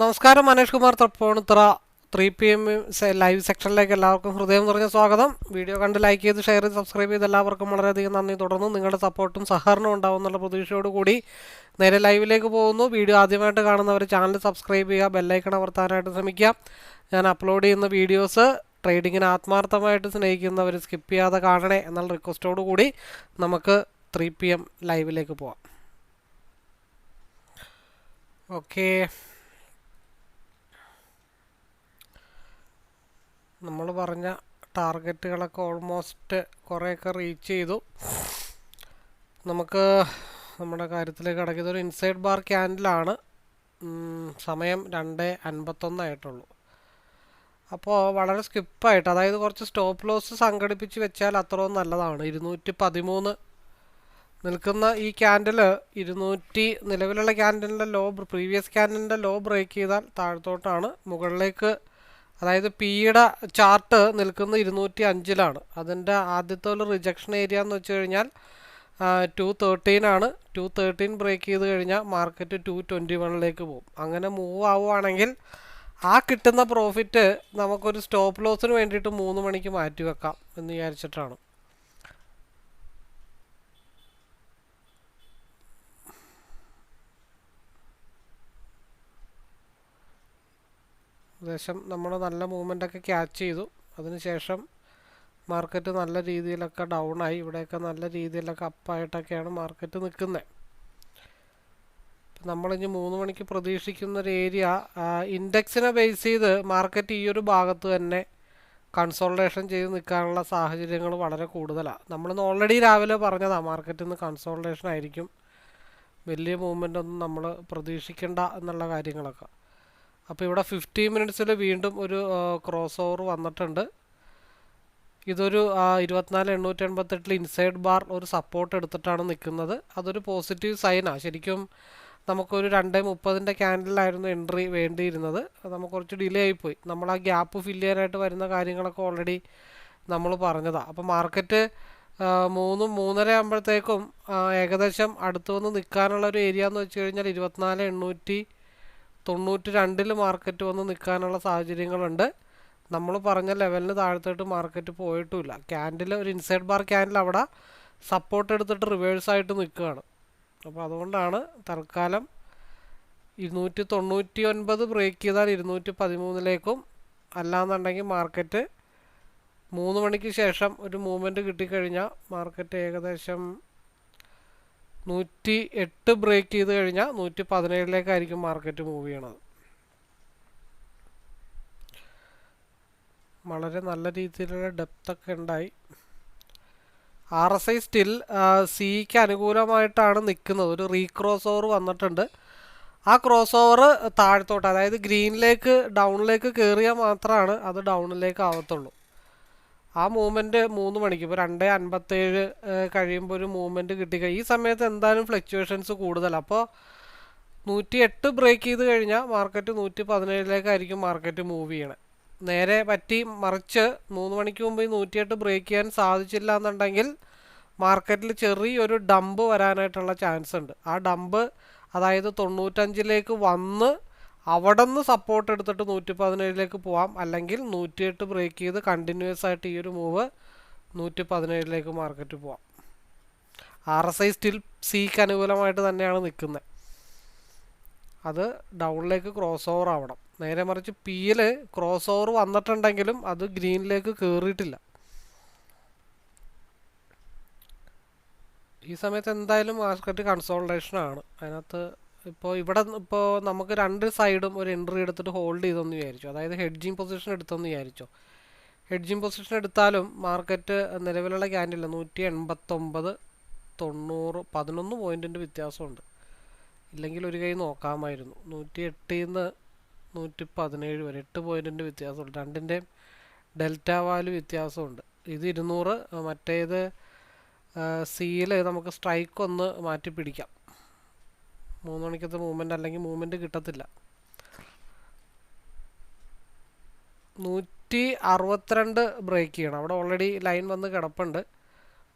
നമസ്കാരം Manesh Kumar Tripunithura three P M live സെക്ഷനിലേക്ക് എല്ലാവർക്കും ഹൃദയം നിറഞ്ഞ സ്വാഗതം. വീഡിയോ കണ്ട് ലൈക്ക് ചെയ്ത് ഷെയർ ചെയ്ത് സബ്സ്ക്രൈബ് ചെയ്ത് എല്ലാവർക്കും വളരെയധികം നന്ദി. തുടർന്ന് നിങ്ങളുടെ സപ്പോർട്ടും സഹകരണവും ഉണ്ടാവും എന്നുള്ള പ്രതീക്ഷയോടുകൂടി നേരെ ലൈവിലേക്ക് പോകുന്നു. വീഡിയോ ആദ്യമായിട്ട് കാണുന്നവർ ചാനൽ സബ്സ്ക്രൈബ് ചെയ്യുക ബെല്ലൈക്കൺ അമർത്താനായിട്ട് ശ്രമിക്കുക. ഞാൻ അപ്ലോഡ് ചെയ്യുന്ന വീഡിയോസ് ട്രേഡിങ്ങിന് ആത്മാർത്ഥമായിട്ട് സ്നേഹിക്കുന്നവർ സ്കിപ്പ് ചെയ്യാതെ കാണണേ എന്നുള്ള റിക്വസ്റ്റോടു കൂടി നമുക്ക് ത്രീ പി എം ലൈവിലേക്ക് പോവാം. ഓക്കേ. നമ്മൾ പറഞ്ഞ ടാർഗറ്റുകളൊക്കെ ഓൾമോസ്റ്റ് കുറേയൊക്കെ റീച്ച് ചെയ്തു. നമുക്ക് നമ്മുടെ കാര്യത്തിലേക്ക് കിടക്കിയത് ഒരു ഇൻസൈഡ് ബാർ ക്യാൻഡിലാണ്. സമയം രണ്ട് അൻപത്തൊന്നായിട്ടുള്ളൂ അപ്പോൾ വളരെ സ്കിപ്പായിട്ട് അതായത് കുറച്ച് സ്റ്റോപ്പ് ലോസ് സംഘടിപ്പിച്ച് വെച്ചാൽ അത്രയും നല്ലതാണ്. ഇരുന്നൂറ്റി പതിമൂന്ന് നിൽക്കുന്ന ഈ ക്യാൻഡിൽ ഇരുന്നൂറ്റി നിലവിലുള്ള ക്യാൻഡിലിന്റെ ലോ പ്രീവിയസ് ക്യാൻഡിലിന്റെ ലോ ബ്രേക്ക് ചെയ്താൽ താഴത്തോട്ടാണ്. മുകളിലേക്ക് അതായത് പിയുടെ ചാർട്ട് നിൽക്കുന്ന ഇരുന്നൂറ്റി അഞ്ചിലാണ് അതിന്റെ ആദ്യത്തെ ഒരു റിജക്ഷൻ ഏരിയ എന്ന് വെച്ച് കഴിഞ്ഞാൽ ടു തേർട്ടീൻ ആണ്. ടു തേർട്ടീൻ ബ്രേക്ക് ചെയ്ത് കഴിഞ്ഞാൽ മാർക്കറ്റ് ടു ട്വന്റി വണ്ണിലേക്ക് പോകും. അങ്ങനെ മൂവ് ആവുകയാണെങ്കിൽ ആ കിട്ടുന്ന പ്രോഫിറ്റ് നമുക്കൊരു സ്റ്റോപ്പ് ലോസിന് വേണ്ടിയിട്ട് മൂന്ന് മണിക്ക് മാറ്റി വെക്കാം എന്ന് വിചാരിച്ചിട്ടാണ്. ഏകദേശം നമ്മൾ നല്ല മൂവ്മെന്റ് ഒക്കെ ക്യാച്ച് ചെയ്തു. അതിനുശേഷം മാർക്കറ്റ് നല്ല രീതിയിലൊക്കെ ഡൗൺ ആയി. ഇവിടെയൊക്കെ നല്ല രീതിയിലൊക്കെ അപ്പായിട്ടൊക്കെയാണ് മാർക്കറ്റ് നിൽക്കുന്നത് നമ്മളിനി മൂന്ന് മണിക്ക് പ്രതീക്ഷിക്കുന്ന ഒരു ഏരിയ ഇൻഡെക്സിനെ ബേസ് ചെയ്ത് മാർക്കറ്റ് ഈ ഒരു ഭാഗത്ത് തന്നെ കൺസോൾട്ടേഷൻ ചെയ്ത് നിൽക്കാനുള്ള സാഹചര്യങ്ങൾ വളരെ കൂടുതലാണ് നമ്മളിന്ന് ഓൾറെഡി രാവിലെ പറഞ്ഞതാണ് മാർക്കറ്റിൽ നിന്ന് കൺസോൾട്ടേഷൻ ആയിരിക്കും. വലിയ മൂവ്മെന്റ് ഒന്നും നമ്മൾ പ്രതീക്ഷിക്കേണ്ട എന്നുള്ള കാര്യങ്ങളൊക്കെ. അപ്പോൾ ഇവിടെ ഫിഫ്റ്റി മിനിറ്റ്സിൽ വീണ്ടും ഒരു ക്രോസ് ഓവർ വന്നിട്ടുണ്ട്. ഇതൊരു ഇരുപത്തിനാല് എണ്ണൂറ്റി എൺപത്തെട്ടിൽ ഇൻസൈഡ് ബാർ ഒരു സപ്പോർട്ട് എടുത്തിട്ടാണ് നിൽക്കുന്നത് അതൊരു പോസിറ്റീവ് സൈനാണ് ശരിക്കും നമുക്കൊരു രണ്ട് മുപ്പതിന്റെ ക്യാൻഡിലായിരുന്നു എൻട്രി വേണ്ടിയിരുന്നത്. നമുക്ക് കുറച്ച് ഡിലേ ആയിപ്പോയി. നമ്മൾ ആ ഗ്യാപ്പ് ഫില്ല് ചെയ്യാനായിട്ട് വരുന്ന കാര്യങ്ങളൊക്കെ ഓൾറെഡി നമ്മൾ പറഞ്ഞതാണ് അപ്പോൾ മാർക്കറ്റ് മൂന്ന് മൂന്നര ആകുമ്പോഴത്തേക്കും ഏകദേശം അടുത്ത് വന്ന് നിൽക്കാനുള്ള ഒരു ഏരിയ എന്ന് വെച്ച് കഴിഞ്ഞാൽ ഇരുപത്തിനാല് എണ്ണൂറ്റി തൊണ്ണൂറ്റി രണ്ടിൽ മാർക്കറ്റ് വന്ന് നിൽക്കാനുള്ള സാഹചര്യങ്ങളുണ്ട്. നമ്മൾ പറഞ്ഞ ലെവലിന് താഴത്തോട്ട് മാർക്കറ്റ് പോയിട്ടുമില്ല ക്യാൻഡിൽ ഒരു ഇൻസൈഡ് ബാർ ക്യാൻഡിൽ അവിടെ സപ്പോർട്ട് എടുത്തിട്ട് റിവേഴ്സായിട്ട് നിൽക്കുകയാണ്. അപ്പോൾ അതുകൊണ്ടാണ് തൽക്കാലം ഇരുന്നൂറ്റി തൊണ്ണൂറ്റി ഒൻപത് ബ്രേക്ക് ചെയ്താൽ ഇരുന്നൂറ്റി പതിമൂന്നിലേക്കും അല്ലാന്നുണ്ടെങ്കിൽ മാർക്കറ്റ് മൂന്ന് മണിക്ക് ശേഷം ഒരു മൂവ്മെന്റ് കിട്ടിക്കഴിഞ്ഞാൽ മാർക്കറ്റ് ഏകദേശം നൂറ്റി എട്ട് ബ്രേക്ക് ചെയ്ത് കഴിഞ്ഞാൽ നൂറ്റി പതിനേഴിലേക്കായിരിക്കും മാർക്കറ്റ് മൂവ് ചെയ്യണത്. വളരെ നല്ല രീതിയിലുള്ള ഡെപ്തൊക്കെ ഉണ്ടായി. ആർ എസ് ഐ സ്റ്റിൽ സിക്ക് അനുകൂലമായിട്ടാണ് നിൽക്കുന്നത് ഒരു റീക്രോസ് ഓവർ വന്നിട്ടുണ്ട്. ആ ക്രോസ് ഓവർ താഴത്തോട്ട് അതായത് ഗ്രീനിലേക്ക് ഡൗണിലേക്ക് കയറിയാൽ മാത്രമാണ് അത് ഡൗണിലേക്ക് ആവത്തുള്ളൂ. ആ മൂവ്മെന്റ് മൂന്ന് മണിക്ക്. ഇപ്പോൾ രണ്ട് അൻപത്തേഴ് കഴിയുമ്പോൾ ഒരു മൂവ്മെന്റ് കിട്ടിക്കഴിഞ്ഞാൽ ഈ സമയത്ത് എന്തായാലും ഫ്ലക്ച്വേഷൻസ് കൂടുതൽ അപ്പോൾ നൂറ്റി എട്ട് ബ്രേക്ക് ചെയ്ത് കഴിഞ്ഞാൽ മാർക്കറ്റ് നൂറ്റി പതിനേഴിലേക്കായിരിക്കും മാർക്കറ്റ് മൂവ് ചെയ്യണത് നേരെ പറ്റി മറിച്ച് മൂന്ന് മണിക്ക് മുമ്പ് ഈ നൂറ്റിയെട്ട് ബ്രേക്ക് ചെയ്യാൻ സാധിച്ചില്ല എന്നുണ്ടെങ്കിൽ മാർക്കറ്റിൽ ചെറിയൊരു ഡമ്പ് വരാനായിട്ടുള്ള ചാൻസ് ഉണ്ട്. ആ ഡമ്പ് അതായത് തൊണ്ണൂറ്റഞ്ചിലേക്ക് വന്ന് അവിടെ നിന്ന് സപ്പോർട്ട് എടുത്തിട്ട് നൂറ്റി പതിനേഴിലേക്ക് പോവാം. അല്ലെങ്കിൽ നൂറ്റിയെട്ട് ബ്രേക്ക് ചെയ്ത് കണ്ടിന്യൂസ് ആയിട്ട് ഈ ഒരു മൂവ് നൂറ്റി പതിനേഴിലേക്ക് മാർക്കറ്റ് പോവാം. ആർ എസ് ഐ സ്റ്റിൽ സിക്ക് അനുകൂലമായിട്ട് തന്നെയാണ് നിൽക്കുന്നത്. അത് ഡൗണിലേക്ക് ക്രോസ് ഓവർ ആവണം. നേരെ മറിച്ച് പിയിൽ ക്രോസ് ഓവർ വന്നിട്ടുണ്ടെങ്കിലും അത് ഗ്രീനിലേക്ക് കയറിയിട്ടില്ല ഈ സമയത്ത് എന്തായാലും മാർക്കറ്റ് കൺസോൾട്ടേഷൻ ആണ്. അതിനകത്ത് ഇപ്പോൾ ഇവിടെ ഇപ്പോൾ നമുക്ക് രണ്ട് സൈഡും ഒരു എൻട്രി എടുത്തിട്ട് ഹോൾഡ് ചെയ്തെന്ന് വിചാരിച്ചു. അതായത് ഹെഡ്ജിങ് പൊസിഷൻ എടുത്തെന്ന് വിചാരിച്ചോ. ഹെഡ്ജിങ് പൊസിഷൻ എടുത്താലും മാർക്കറ്റ് നിലവിലുള്ള ക്യാൻഡില്ല നൂറ്റി എൺപത്തൊമ്പത് തൊണ്ണൂറ് പതിനൊന്ന് പോയിന്റിന്റെ വ്യത്യാസമുണ്ട്. ഇല്ലെങ്കിൽ ഒരു കൈ നോക്കാമായിരുന്നു. നൂറ്റി എട്ടിൽ നിന്ന് നൂറ്റി പതിനേഴ് വരെ എട്ട് പോയിന്റിന്റെ വ്യത്യാസമുണ്ട്. രണ്ടിന്റെയും ഡെൽറ്റ വാല്യൂ വ്യത്യാസമുണ്ട്. ഇത് ഇരുന്നൂറ് മറ്റേത് സിയിൽ നമുക്ക് സ്ട്രൈക്ക് ഒന്ന് മാറ്റി പിടിക്കാം മൂന്ന് മണിക്കത്തെ മൂവ്മെന്റ് അല്ലെങ്കിൽ മൂവ്മെന്റ് കിട്ടത്തില്ല. നൂറ്റി അറുപത്തിരണ്ട് ബ്രേക്ക് ചെയ്യണം. അവിടെ ഓൾറെഡി ലൈൻ വന്ന് കിടപ്പുണ്ട്.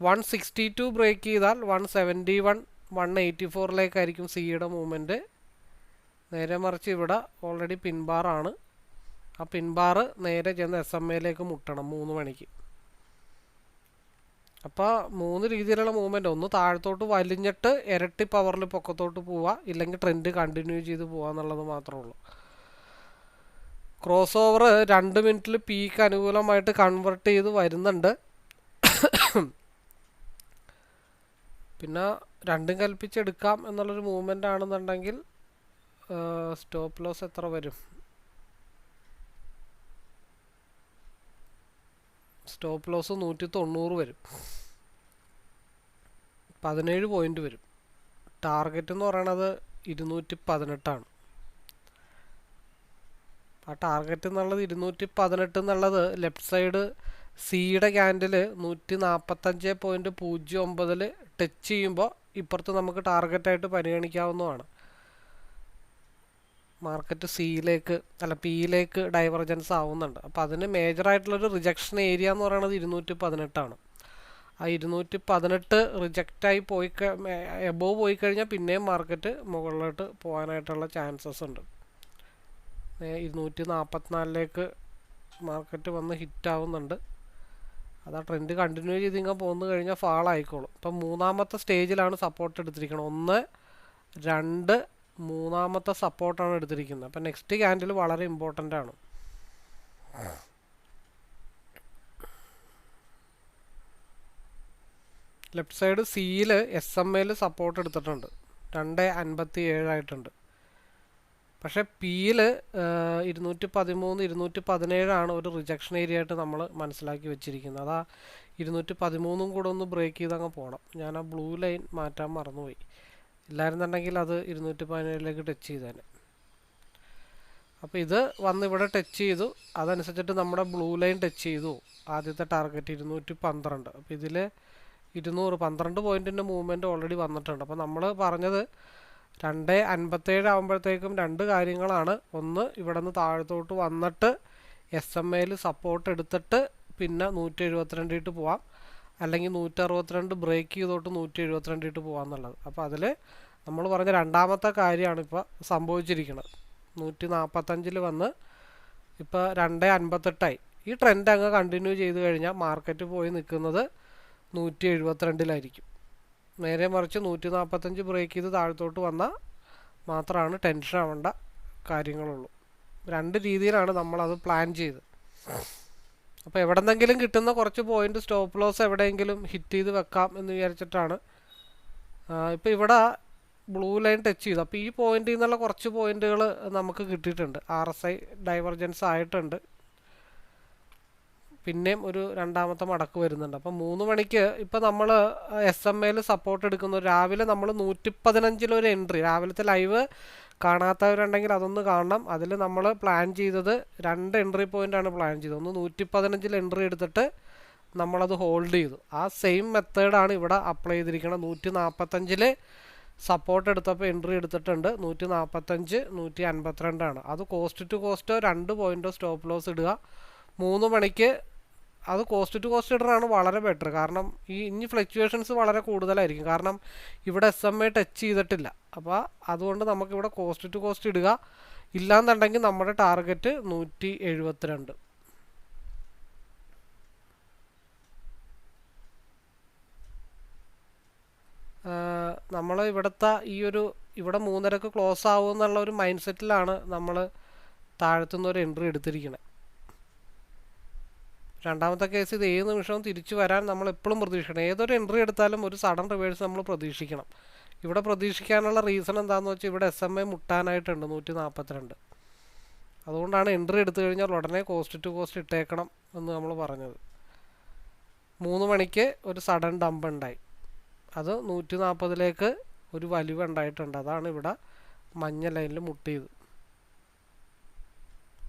വൺ സിക്സ്റ്റി ടു ബ്രേക്ക് ചെയ്താൽ one seventy one one eighty ഫോറിലേക്കായിരിക്കും സിയുടെ മൂവ്മെന്റ് നേരെ മറിച്ച് ഇവിടെ ഓൾറെഡി പിൻബാറാണ് ആ പിൻബാറ് നേരെ ചെന്ന് എസ് എം എയിലേക്ക് മുട്ടണം മൂന്ന് മണിക്ക്. അപ്പോൾ മൂന്ന് രീതിയിലുള്ള മൂവ്മെന്റ് ഒന്ന് താഴത്തോട്ട് വലിഞ്ഞിട്ട് ഇരട്ടി പവറിൽ പൊക്കത്തോട്ട് പോവുക ഇല്ലെങ്കിൽ ട്രെൻഡ് കണ്ടിന്യൂ ചെയ്ത് പോവുക എന്നുള്ളത് മാത്രമേ ഉള്ളൂ. ക്രോസ് ഓവർ രണ്ട് മിനിറ്റിൽ പീക്ക് അനുകൂലമായിട്ട് കൺവെർട്ട് ചെയ്ത് വരുന്നുണ്ട്. പിന്നെ രണ്ടും കൽപ്പിച്ചെടുക്കാം എന്നുള്ളൊരു മൂവ്മെന്റ് ആണെന്നുണ്ടെങ്കിൽ സ്റ്റോപ്പ് ലോസ് എത്ര വരും? സ്റ്റോപ്പ് ലോസ് നൂറ്റി തൊണ്ണൂറ് വരും. പതിനേഴ് പോയിന്റ് വരും. ടാർഗറ്റ് എന്ന് പറയണത് ഇരുന്നൂറ്റി പതിനെട്ടാണ് ആ ടാർഗറ്റ് എന്നുള്ളത് ഇരുന്നൂറ്റി പതിനെട്ട് എന്നുള്ളത് ലെഫ്റ്റ് സൈഡ് സിയുടെ ക്യാൻഡിൽ നൂറ്റി നാൽപ്പത്തഞ്ച് പോയിന്റ് പൂജ്യം ഒമ്പതിൽ ടച്ച് ചെയ്യുമ്പോൾ ഇപ്പുറത്ത് നമുക്ക് ടാർഗറ്റായിട്ട് പരിഗണിക്കാവുന്നതാണ്. മാർക്കറ്റ് സിയിലേക്ക് അല്ല പിയിലേക്ക് ഡൈവർജൻസ് ആവുന്നുണ്ട്. അപ്പോൾ അതിന് മേജറായിട്ടുള്ളൊരു റിജക്ഷൻ ഏരിയ എന്ന് പറയുന്നത് ഇരുന്നൂറ്റി പതിനെട്ടാണ് ആ ഇരുന്നൂറ്റി പതിനെട്ട് റിജക്റ്റായി പോയി എബോവ് പോയി കഴിഞ്ഞാൽ പിന്നെയും മാർക്കറ്റ് മുകളിലോട്ട് പോകാനായിട്ടുള്ള ചാൻസസ് ഉണ്ട്. ഇരുന്നൂറ്റി നാൽപ്പത്തിനാലിലേക്ക് മാർക്കറ്റ് വന്ന് ഹിറ്റ് ആവുന്നുണ്ട്. അത് ആ ട്രെൻഡ് കണ്ടിന്യൂ ചെയ്ത് ഇങ്ങനെ പോന്നു കഴിഞ്ഞാൽ ഫാൾ ആയിക്കോളും. ഇപ്പം മൂന്നാമത്തെ സ്റ്റേജിലാണ് സപ്പോർട്ട് എടുത്തിരിക്കുന്നത് ഒന്ന് രണ്ട് മൂന്നാമത്തെ സപ്പോർട്ടാണ് എടുത്തിരിക്കുന്നത്. അപ്പം നെക്സ്റ്റ് ക്യാൻഡിൽ വളരെ ഇമ്പോർട്ടന്റ് ആണ്. ലെഫ്റ്റ് സൈഡ് സിയിൽ എസ് എം എയിൽ സപ്പോർട്ട് എടുത്തിട്ടുണ്ട്. രണ്ട് അൻപത്തി ഏഴായിട്ടുണ്ട് പക്ഷേ പിയിൽ ഇരുന്നൂറ്റി പതിമൂന്ന് ഇരുന്നൂറ്റി പതിനേഴാണ് ഒരു റിജക്ഷൻ ഏരിയ ആയിട്ട് നമ്മൾ മനസ്സിലാക്കി വെച്ചിരിക്കുന്നത്. അതാ ഇരുന്നൂറ്റി പതിമൂന്നും കൂടെ ഒന്ന് ബ്രേക്ക് ചെയ്ത് അങ്ങ് പോകണം ഞാൻ ആ ബ്ലൂ ലൈൻ മാറ്റാൻ മറന്നുപോയി. ഇല്ലായിരുന്നുണ്ടെങ്കിൽ അത് ഇരുന്നൂറ്റി പതിനേഴിലേക്ക് ടച്ച് ചെയ്തേനെ. അപ്പോൾ ഇത് വന്ന് ഇവിടെ ടച്ച് ചെയ്തു. അതനുസരിച്ചിട്ട് നമ്മുടെ ബ്ലൂ ലൈൻ ടച്ച് ചെയ്തു. ആദ്യത്തെ ടാർഗറ്റ് ഇരുന്നൂറ്റി പന്ത്രണ്ട് അപ്പോൾ ഇതിൽ ഇരുന്നൂറ് പന്ത്രണ്ട് പോയിന്റിന്റെ മൂവ്മെന്റ് ഓൾറെഡി വന്നിട്ടുണ്ട്. അപ്പോൾ നമ്മൾ പറഞ്ഞത് രണ്ട് അൻപത്തേഴ് ആകുമ്പോഴത്തേക്കും രണ്ട് കാര്യങ്ങളാണ്. ഒന്ന് ഇവിടെ നിന്ന് താഴത്തോട്ട് വന്നിട്ട് എസ് എം എയിൽ സപ്പോർട്ട് എടുത്തിട്ട് പിന്നെ നൂറ്റി എഴുപത്തിരണ്ടിട്ട് പോവാം. അല്ലെങ്കിൽ നൂറ്ററുപത്തിരണ്ട് ബ്രേക്ക് ചെയ്തോട്ട് നൂറ്റി എഴുപത്തിരണ്ട് ഇട്ട് പോകാമെന്നുള്ളത് അപ്പോൾ അതിൽ നമ്മൾ പറഞ്ഞ രണ്ടാമത്തെ കാര്യമാണ് ഇപ്പോൾ സംഭവിച്ചിരിക്കുന്നത് നൂറ്റി നാൽപ്പത്തഞ്ചിൽ വന്ന് ഇപ്പോൾ രണ്ട് അൻപത്തെട്ടായി. ഈ ട്രെൻഡ് അങ്ങ് കണ്ടിന്യൂ ചെയ്ത് കഴിഞ്ഞാൽ മാർക്കറ്റ് പോയി നിൽക്കുന്നത് നൂറ്റി എഴുപത്തിരണ്ടിലായിരിക്കും നേരെ മറിച്ച് നൂറ്റി നാൽപ്പത്തഞ്ച് ബ്രേക്ക് ചെയ്ത് താഴത്തോട്ട് വന്നാൽ മാത്രമാണ് ടെൻഷൻ ആവേണ്ട കാര്യങ്ങളുള്ളൂ. രണ്ട് രീതിയിലാണ് നമ്മളത് പ്ലാൻ ചെയ്ത്. അപ്പോൾ എവിടെന്നെങ്കിലും കിട്ടുന്ന കുറച്ച് പോയിന്റ് സ്റ്റോപ്പ് ലോസ് എവിടെയെങ്കിലും ഹിറ്റ് ചെയ്ത് വെക്കാം എന്ന് വിചാരിച്ചിട്ടാണ്. ഇപ്പോൾ ഇവിടെ ബ്ലൂ ലൈൻ ടച്ച് ചെയ്തു. അപ്പോൾ ഈ പോയിന്റിൽ നിന്നുള്ള കുറച്ച് പോയിന്റുകൾ നമുക്ക് കിട്ടിയിട്ടുണ്ട്. ആർ എസ് ഐ ഡൈവർജൻസ് ആയിട്ടുണ്ട്. പിന്നെയും ഒരു രണ്ടാമത്തെ മടക്ക് വരുന്നുണ്ട്. അപ്പോൾ മൂന്ന് മണിക്ക് ഇപ്പം നമ്മൾ എസ് എം എയിൽ സപ്പോർട്ട് എടുക്കുന്നു. രാവിലെ നമ്മൾ നൂറ്റി പതിനഞ്ചിലൊരു എൻട്രി രാവിലത്തെ ലൈവ് കാണാത്തവരുണ്ടെങ്കിൽ അതൊന്ന് കാണണം. അതിൽ നമ്മൾ പ്ലാൻ ചെയ്തത് രണ്ട് എൻട്രി പോയിന്റാണ് പ്ലാൻ ചെയ്തത്. ഒന്ന് നൂറ്റി പതിനഞ്ചിൽ എൻട്രി എടുത്തിട്ട് നമ്മളത് ഹോൾഡ് ചെയ്തു. ആ സെയിം മെത്തേഡാണ് ഇവിടെ അപ്ലൈ ചെയ്തിരിക്കുന്നത് നൂറ്റി നാൽപ്പത്തഞ്ചിൽ സപ്പോർട്ട് എടുത്തപ്പോൾ എൻട്രി എടുത്തിട്ടുണ്ട്. നൂറ്റി നാൽപ്പത്തഞ്ച് നൂറ്റി അൻപത്തിരണ്ടാണ് അത് കോസ്റ്റ് ടു കോസ്റ്റോ രണ്ട് പോയിന്റോ സ്റ്റോപ്പ് ലോസ് ഇടുക. മൂന്ന് മണിക്ക് അത് കോസ്റ്റ് ടു കോസ്റ്റ് ഇടറാണ് വളരെ ബെറ്റർ കാരണം ഈ ഇനി ഫ്ലക്ച്വേഷൻസ് വളരെ കൂടുതലായിരിക്കും. കാരണം ഇവിടെ എസ് എം എ ടച്ച് ചെയ്തിട്ടില്ല. അപ്പോൾ അതുകൊണ്ട് നമുക്കിവിടെ കോസ്റ്റ് ടു കോസ്റ്റ് ഇടുക. ഇല്ലാന്നുണ്ടെങ്കിൽ നമ്മുടെ ടാർഗറ്റ് നൂറ്റി എഴുപത്തിരണ്ട് നമ്മൾ ഇവിടുത്തെ ഈ ഒരു ഇവിടെ മൂന്നരക്ക് ക്ലോസ് ആവും എന്നുള്ള ഒരു മൈൻഡ് സെറ്റിലാണ് നമ്മൾ താഴത്തുനിന്ന് ഒരു എൻട്രി എടുത്തിരിക്കുന്നത് രണ്ടാമത്തെ കേസ് ഇത് ഏത് നിമിഷവും തിരിച്ചു വരാൻ നമ്മൾ എപ്പോഴും പ്രതീക്ഷിക്കണം. ഏതൊരു എൻട്രി എടുത്താലും ഒരു സഡൻ റിവേഴ്സ് നമ്മൾ പ്രതീക്ഷിക്കണം. ഇവിടെ പ്രതീക്ഷിക്കാനുള്ള റീസൺ എന്താണെന്ന് വെച്ചാൽ ഇവിടെ എസ് എം എ മുട്ടാനായിട്ടുണ്ട് നൂറ്റി നാൽപ്പത്തിരണ്ട് അതുകൊണ്ടാണ് എൻട്രി എടുത്തു കഴിഞ്ഞാൽ ഉടനെ കോസ്റ്റ് ടു കോസ്റ്റ് ഇട്ടേക്കണം എന്ന് നമ്മൾ പറഞ്ഞത്. മൂന്ന് മണിക്ക് ഒരു സഡൻ ഡംപ് ഉണ്ടായി. അത് നൂറ്റി നാൽപ്പതിലേക്ക് ഒരു വലിവ് ഉണ്ടായിട്ടുണ്ട്. അതാണ് ഇവിടെ മഞ്ഞ ലൈനിൽ മുട്ടിയത്.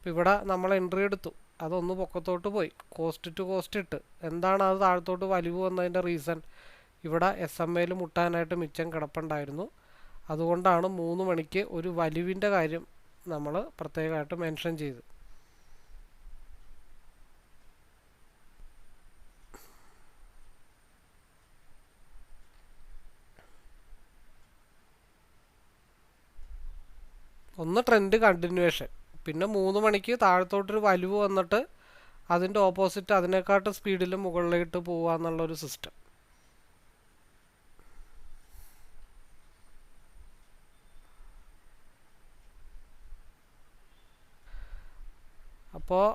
ഇവിടെ നമ്മൾ എൻട്രി എടുത്തു. അതൊന്ന് പൊക്കത്തോട്ട് പോയി. കോസ്റ്റ് ടു കോസ്റ്റ് ഇട്ട്. എന്താണ് അത് താഴത്തോട്ട് വലിവ് വന്നതിന്റെ റീസൺ ഇവിടെ എസ് എം എയിൽ മുട്ടാനായിട്ട് മിച്ചം കിടപ്പുണ്ടായിരുന്നു. അതുകൊണ്ടാണ് മൂന്ന് മണിക്ക് ഒരു വലിവിന്റെ കാര്യം നമ്മൾ പ്രത്യേകമായിട്ട് മെൻഷൻ ചെയ്തു ഒന്ന് ട്രെൻഡ് കണ്ടിന്യൂവേഷൻ പിന്നെ മൂന്ന് മണിക്ക് താഴത്തോട്ടൊരു വലിവ് വന്നിട്ട് അതിന്റെ ഓപ്പോസിറ്റ് അതിനെക്കാട്ട് സ്പീഡിൽ മുകളിലേക്ക് പോവുക എന്നുള്ളൊരു സിസ്റ്റം അപ്പോൾ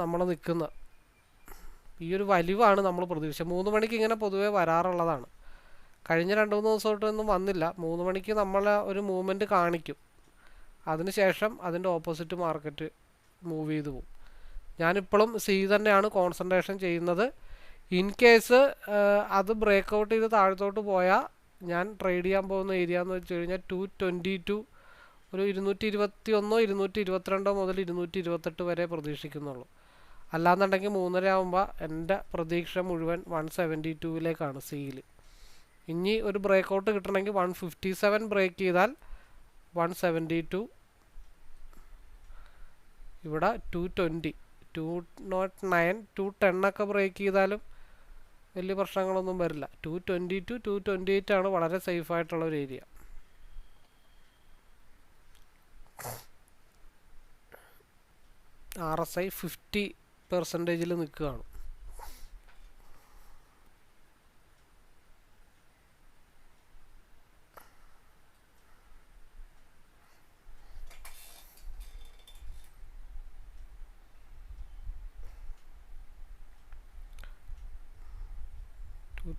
നമ്മൾ നിൽക്കുന്ന. ഈ ഒരു വലിവാണ് നമ്മൾ പ്രതീക്ഷിച്ചത്. മൂന്ന് മണിക്ക് ഇങ്ങനെ പൊതുവെ വരാറുള്ളതാണ്. കഴിഞ്ഞ രണ്ട് മൂന്ന് ദിവസമായിട്ടൊന്നും വന്നില്ല. മൂന്ന് മണിക്ക് നമ്മളെ ഒരു മൂവ്മെന്റ് കാണിക്കും. അതിനുശേഷം അതിന്റെ ഓപ്പോസിറ്റ് മാർക്കറ്റ് മൂവ് ചെയ്തു പോകും. ഞാനിപ്പോഴും സി തന്നെയാണ് കോൺസെൻട്രേഷൻ ചെയ്യുന്നത്. ഇൻ കേസ് അത് ബ്രേക്ക് ഔട്ട് ചെയ്ത് താഴത്തോട്ട് പോയാൽ ഞാൻ ട്രേഡ് ചെയ്യാൻ പോകുന്ന ഏരിയ എന്ന് വെച്ച് കഴിഞ്ഞാൽ ടു ട്വന്റി ടു ഒരു ഇരുന്നൂറ്റി ഇരുപത്തി ഒന്നോ ഇരുന്നൂറ്റി ഇരുപത്തിരണ്ടോ മുതൽ ഇരുന്നൂറ്റി ഇരുപത്തെട്ട് വരെ പ്രതീക്ഷിക്കുന്നുള്ളൂ. അല്ലാന്നുണ്ടെങ്കിൽ മൂന്നര ആകുമ്പോൾ എന്റെ പ്രതീക്ഷ മുഴുവൻ വൺ സെവന്റി ടൂവിലേക്കാണ് സിയിൽ ഇനി ഒരു ബ്രേക്ക് ഔട്ട് കിട്ടണമെങ്കിൽ വൺ ഫിഫ്റ്റി സെവൻ ബ്രേക്ക് ചെയ്താൽ വൺ സെവന്റി ടു ഇവിടെ two twenty two nought nine two ടെണ്ണൊക്കെ break ചെയ്താലും വലിയ പ്രശ്നങ്ങളൊന്നും വരില്ല. Two twenty two two twenty eight ആണ് വളരെ സേഫ് ആയിട്ടുള്ള ഒരു area R S I fifty പെർസെന്റേജിൽ നിൽക്കുകയാണ്.